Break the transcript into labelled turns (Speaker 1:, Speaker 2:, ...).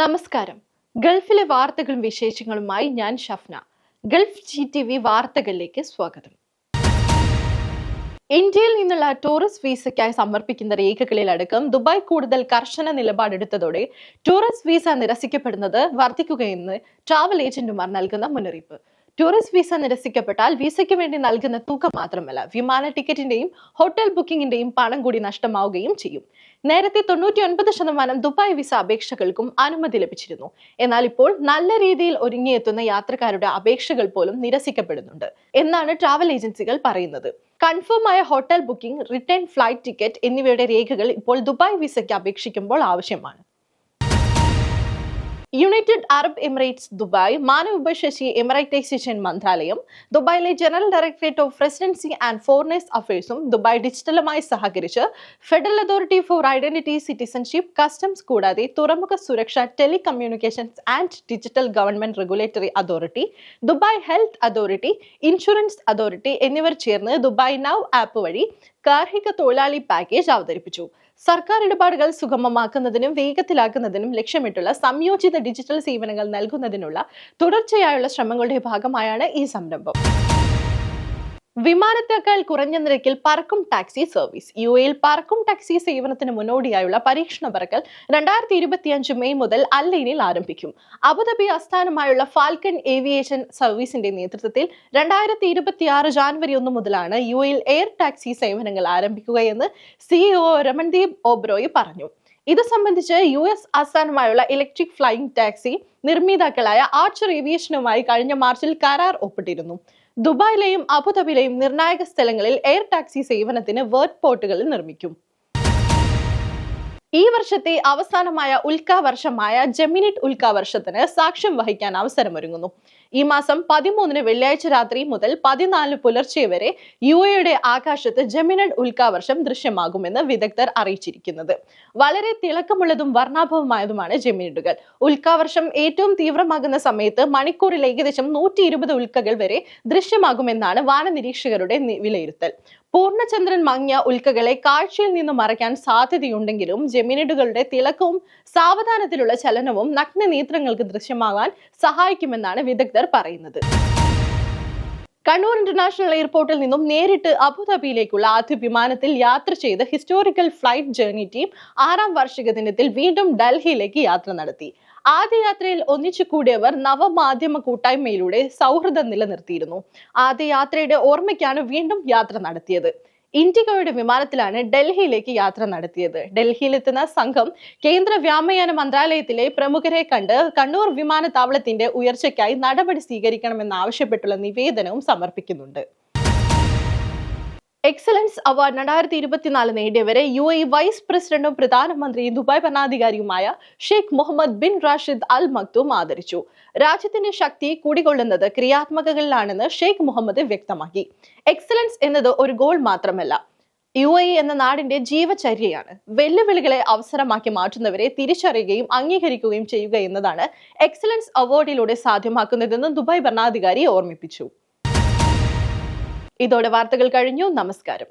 Speaker 1: നമസ്കാരം. ഗൾഫിലെ വാർത്തകളും വിശേഷങ്ങളുമായി ഞാൻ Shafna. Gulf G T V വാർത്തകളിലേക്ക് സ്വാഗതം. ഇന്ത്യയിൽ നിന്നുള്ള ടൂറിസ്റ്റ് വീസയ്ക്കായി സമർപ്പിക്കുന്ന രേഖകളിലടക്കം ദുബായ് കൂടുതൽ കർശന നിലപാടെടുത്തതോടെ ടൂറിസ്റ്റ് വീസ നിരസിക്കപ്പെടുന്നത് വർദ്ധിക്കുകയെന്ന് ട്രാവൽ ഏജന്റുമാർ നൽകുന്ന മുന്നറിയിപ്പ്. ടൂറിസ്റ്റ് വീസ നിരസിക്കപ്പെട്ടാൽ വീസയ്ക്ക് വേണ്ടി നൽകുന്ന തുക മാത്രമല്ല വിമാന ടിക്കറ്റിന്റെയും ഹോട്ടൽ ബുക്കിംഗിന്റെയും പണം കൂടി നഷ്ടമാവുകയും ചെയ്യും. നേരത്തെ തൊണ്ണൂറ്റി ഒൻപത് ശതമാനം ദുബായ് വിസ അപേക്ഷകൾക്കും അനുമതി ലഭിച്ചിരുന്നു. എന്നാൽ ഇപ്പോൾ നല്ല രീതിയിൽ ഒരുങ്ങിയെത്തുന്ന യാത്രക്കാരുടെ അപേക്ഷകൾ പോലും നിരസിക്കപ്പെടുന്നുണ്ട് എന്നാണ് ട്രാവൽ ഏജൻസികൾ പറയുന്നത്. കൺഫേം ആയ hotel booking return flight ticket എന്നിവയുടെ രേഖകൾ ഇപ്പോൾ ദുബായ് വിസയ്ക്ക് അപേക്ഷിക്കുമ്പോൾ ആവശ്യമാണ്. യുണൈറ്റഡ് അറബ് എമിറേറ്റ്സ് ദുബായ് മാനവവിഭവശേഷി എമിറൈറ്റൈസേഷൻ മന്ത്രാലയം ദുബായിലെ general directorate of residency and foreigners അഫയേഴ്സും Dubai ഡിജിറ്റലുമായി സഹകരിച്ച് federal authority for identity citizenship customs കൂടാതെ തുറമുഖ സുരക്ഷ telecommunications and digital government regulatory authority Dubai health authority insurance authority എന്നിവർ ചേർന്ന് ദുബായ് നൗ ആപ്പ് വഴി ഗാർഹിക തൊഴിലാളി പാക്കേജ് അവതരിപ്പിച്ചു. സർക്കാർ ഇടപാടുകൾ സുഗമമാക്കുന്നതിനും വേഗത്തിലാക്കുന്നതിനും ലക്ഷ്യമിട്ടുള്ള സംയോജിത ഡിജിറ്റൽ സേവനങ്ങൾ നൽകുന്നതിനുള്ള തുടർച്ചയായുള്ള ശ്രമങ്ങളുടെ ഭാഗമായാണ് ഈ സംരംഭം. വിമാനത്തേക്കാൾ കുറഞ്ഞ നിരക്കിൽ പറക്കും ടാക്സി സർവീസ്. യു എയിൽ പറക്കും ടാക്സി സേവനത്തിന് മുന്നോടിയായുള്ള പരീക്ഷണ പറക്കൽ രണ്ടായിരത്തി ഇരുപത്തിയഞ്ച് മെയ് മുതൽ അല്ലൈനിൽ ആരംഭിക്കും. അബുദാബി ആസ്ഥാനമായുള്ള ഫാൽക്കൺ ഏവിയേഷൻ സർവീസിന്റെ നേതൃത്വത്തിൽ രണ്ടായിരത്തി ഇരുപത്തി ആറ് ജാനുവരി ഒന്ന് മുതലാണ് യു എയിൽ എയർ ടാക്സി സേവനങ്ങൾ ആരംഭിക്കുകയെന്ന് സിഇഒ രമൺദീപ് ഓബ്രോയ് പറഞ്ഞു. ഇത് സംബന്ധിച്ച് യു എസ് ആസ്ഥാനമായുള്ള ഇലക്ട്രിക് ഫ്ലൈയിങ് ടാക്സി നിർമ്മിതാക്കളായ ആർച്ചർ ഏവിയേഷനുമായി കഴിഞ്ഞ മാർച്ചിൽ കരാർ ഒപ്പിട്ടിരുന്നു. ദുബായിലെയും അബുദാബിയിലെയും നിർണായക സ്ഥലങ്ങളിൽ എയർ ടാക്സി സേവനത്തിന് വേർഡ് പോർട്ടുകൾ നിർമ്മിക്കും. ഈ വർഷത്തെ അവസാനമായ ഉൽക്കാവർഷമായ ജെമിനിറ്റ് ഉൽക്കാവർഷത്തിന് സാക്ഷ്യം വഹിക്കാൻ അവസരമൊരുങ്ങുന്നു. ഈ മാസം പതിമൂന്നിന് വെള്ളിയാഴ്ച രാത്രി മുതൽ പതിനാലിന് പുലർച്ചെ വരെ യു എയുടെ ആകാശത്ത് ജെമിനഡ് ഉൽക്കാവർഷം ദൃശ്യമാകുമെന്ന് വിദഗ്ധർ അറിയിച്ചിരിക്കുന്നത്. വളരെ തിളക്കമുള്ളതും വർണാഭവുമായതുമാണ് ജെമിനിഡുകൾ ഉൽക്കാവർഷം ഏറ്റവും തീവ്രമാകുന്ന സമയത്ത് മണിക്കൂറിൽ ഏകദേശം നൂറ്റി ഇരുപത് ഉൽക്കകൾ വരെ ദൃശ്യമാകുമെന്നാണ് വാനനിരീക്ഷകരുടെ നിരീക്ഷകരുടെ വിലയിരുത്തൽ. പൂർണചന്ദ്രൻ മങ്ങിയ ഉൽക്കകളെ കാഴ്ചയിൽ നിന്ന് മറയ്ക്കാൻ സാധ്യതയുണ്ടെങ്കിലും ജെമിനിഡുകളുടെ തിളക്കവും സാവധാനത്തിലുള്ള ചലനവും നഗ്നനേത്രങ്ങൾക്ക് ദൃശ്യമാകാൻ സഹായിക്കുമെന്നാണ് വിദഗ്ധർ പറയുന്നത്. കണ്ണൂർ ഇന്റർനാഷണൽ എയർപോർട്ടിൽ നിന്നും നേരിട്ട് അബുദാബിയിലേക്കുള്ള ആദ്യ വിമാനത്തിൽ യാത്ര ചെയ്ത ഹിസ്റ്റോറിക്കൽ ഫ്ലൈറ്റ് ജേർണി ടീം ആറാം വാർഷിക ദിനത്തിൽ വീണ്ടും ഡൽഹിയിലേക്ക് യാത്ര നടത്തി. ആദ്യ യാത്രയിൽ ഒന്നിച്ചു കൂടിയവർ നവമാധ്യമ കൂട്ടായ്മയിലൂടെ സൗഹൃദം നിലനിർത്തിയിരുന്നു. ആദ്യ യാത്രയുടെ ഓർമ്മയ്ക്കാണ് വീണ്ടും യാത്ര നടത്തിയത്. ഇൻഡിഗോയുടെ വിമാനത്തിലാണ് ഡൽഹിയിലേക്ക് യാത്ര നടത്തിയത്. ഡൽഹിയിലെത്തുന്ന സംഘം കേന്ദ്ര വ്യോമയാന മന്ത്രാലയത്തിലെ പ്രമുഖരെ കണ്ട് കണ്ണൂർ വിമാനത്താവളത്തിന്റെ ഉയർച്ചയ്ക്കായി നടപടി സ്വീകരിക്കണമെന്നാവശ്യപ്പെട്ടുള്ള നിവേദനവും സമർപ്പിക്കുന്നുണ്ട്. എക്സലൻസ് അവാർഡ് രണ്ടായിരത്തി ഇരുപത്തിനാല് നേടിയവരെ യു എ വൈസ് പ്രസിഡന്റും പ്രധാനമന്ത്രിയും Dubai ഭരണാധികാരിയുമായ Sheikh Mohammed bin Rashid Al Maktoum ആദരിച്ചു. രാജ്യത്തിന്റെ ശക്തി കൂടികൊള്ളുന്നത് ക്രിയാത്മകങ്ങളിലാണെന്ന് ഷെയ്ഖ് മുഹമ്മദ് വ്യക്തമാക്കി. എക്സലൻസ് എന്നത് ഒരു ഗോൾ മാത്രമല്ല. യു എ എന്ന നാടിന്റെ ജീവചര്യയാണ്. വെല്ലുവിളികളെ അവസരമാക്കി മാറ്റുന്നവരെ തിരിച്ചറിയുകയും അംഗീകരിക്കുകയും ചെയ്യുക എന്നതാണ് എക്സലൻസ് അവാർഡിലൂടെ സാധ്യമാക്കുന്നതെന്ന് ദുബായ് ഭരണാധികാരി ഓർമ്മിപ്പിച്ചു. ഇതോടെ വാർത്തകൾ കഴിഞ്ഞു. നമസ്കാരം.